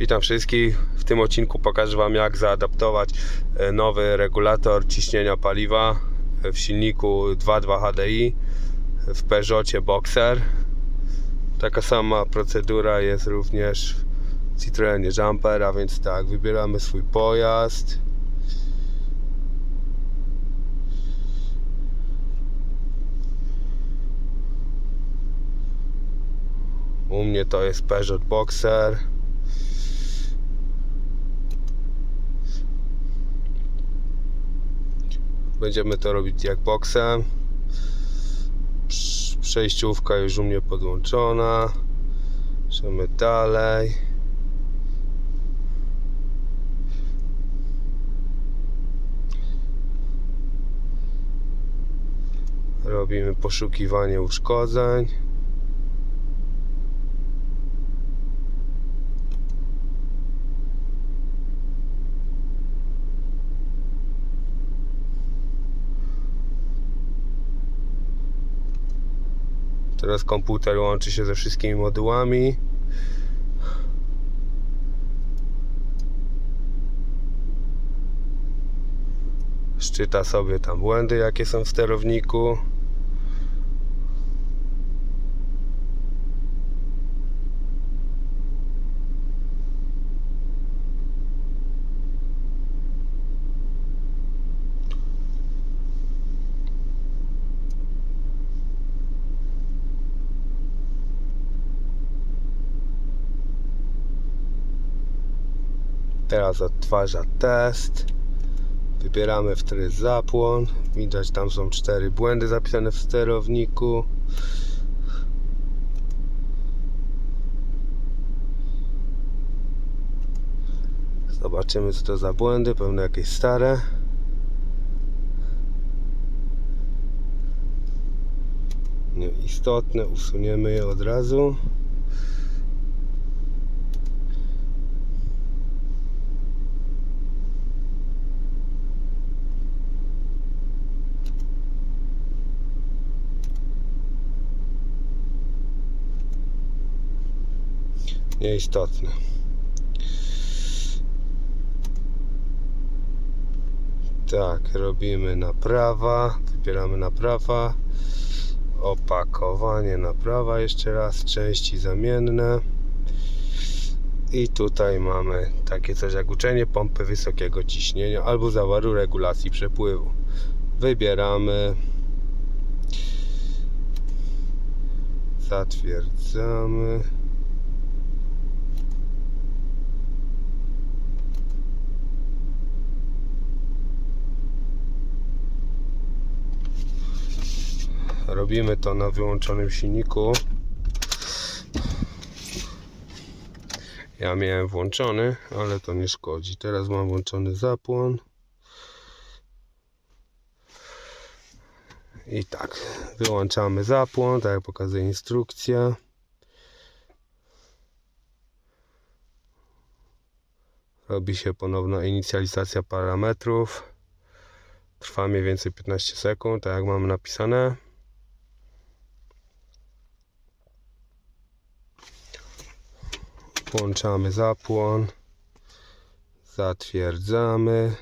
Witam wszystkich. W tym odcinku pokażę Wam jak zaadaptować e, nowy regulator ciśnienia paliwa w silniku 2.2 HDI w Peugeotie Boxer. Taka sama procedura jest również w Citroenie Jumper, a więc tak, wybieramy swój pojazd. U mnie to jest Peugeot Boxer. Będziemy to robić. Prz- Przejściówka już u mnie podłączona. Idziemy dalej. Robimy poszukiwanie uszkodzeń. Teraz komputer łączy się ze wszystkimi modułami. Szczyta sobie tam błędy, jakie są w sterowniku. Teraz odtwarza test. Wybieramy w tryb zapłon. Widać tam są cztery błędy zapisane w sterowniku. Zobaczymy co to za błędy, pewno jakieś stare. Nieistotne, usuniemy je od razu. Nieistotne. Tak, robimy naprawa, wybieramy naprawa, opakowanie naprawa jeszcze raz, części zamienne i tutaj mamy takie coś jak uczenie pompy wysokiego ciśnienia albo zaworu regulacji przepływu. Wybieramy, zatwierdzamy. Robimy to na wyłączonym silniku. Ja miałem włączony, ale to nie szkodzi. Teraz mam włączony zapłon. I tak, wyłączamy zapłon, tak jak pokazuje instrukcja. Robi się ponowna inicjalizacja parametrów. Trwa mniej więcej 15 sekund, tak jak mamy napisane. Włączamy zapłon. Zatwierdzamy.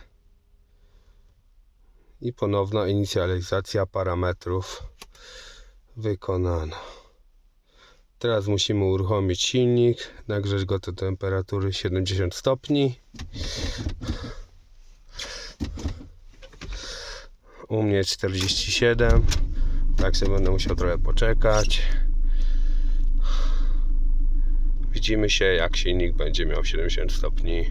I ponowna inicjalizacja parametrów wykonana. Teraz musimy uruchomić silnik, nagrzeć go do temperatury 70 stopni. U mnie 47, także będę musiał trochę poczekać. Widzimy się jak silnik będzie miał 70 stopni